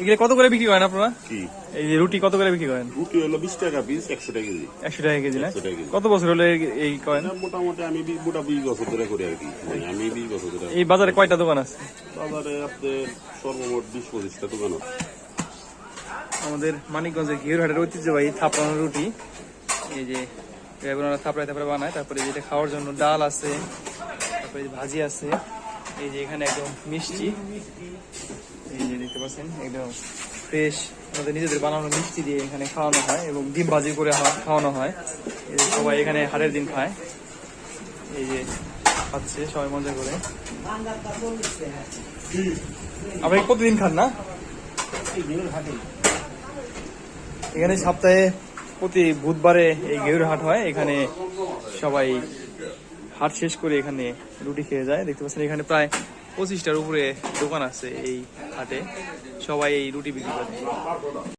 এগুলো কত করে বিক্রি করেন আপনারা? কি? এই যে রুটি কত করে বিক্রি করেন? রুটি হলো বিশ টাকা পিস একশো টাকা কেজি। একশো টাকা কেজি না? 100 টাকা কেজি। কত বছর হলো এই- করেন? মোটামুটি আমি গোটা বিশ বছর ধরে করি আর কি। মানে আমি বিশ বছর ধরে এই বাজারে কয়টা দোকান আছে? বাজারে আপনার সর্বমোট বিশ পঁচিশটা দোকান আছে। আমাদের মানিকগঞ্জের ঘিরহাটের ঐতিহ্যবাহী থাপড়ানো রুটি। এই যে এবার থাপড়ায় থাপড়ে বানায়। তারপরে যেটা খাওয়ার জন্য ডাল আছে তারপরে ভাজি আছে। এই যে এখানে একদম মিষ্টি। এই যে পাচ্ছেন, একদম ফ্রেশ আমাদের নিজেদের বানানো মিষ্টি দিয়ে এখানে খাওয়ানো হয় এবং ডিম ভাজি করে খাওয়ানো হয়। সবাই এখানে হাটের দিন খায়। এই যে খাচ্ছে সবাই মজা করে। আপনি প্রতিদিন খান না? এখানে সপ্তাহে প্রতি বুধবারে এই গেরুর হাট হয়। এখানে সবাই হাট শেষ করে এখানে রুটি খেয়ে যায়। দেখতে পাচ্ছেন এখানে প্রায় পঁচিশটার উপরে দোকান আছে এই হাটে। সবাই এই রুটি বিক্রি করে।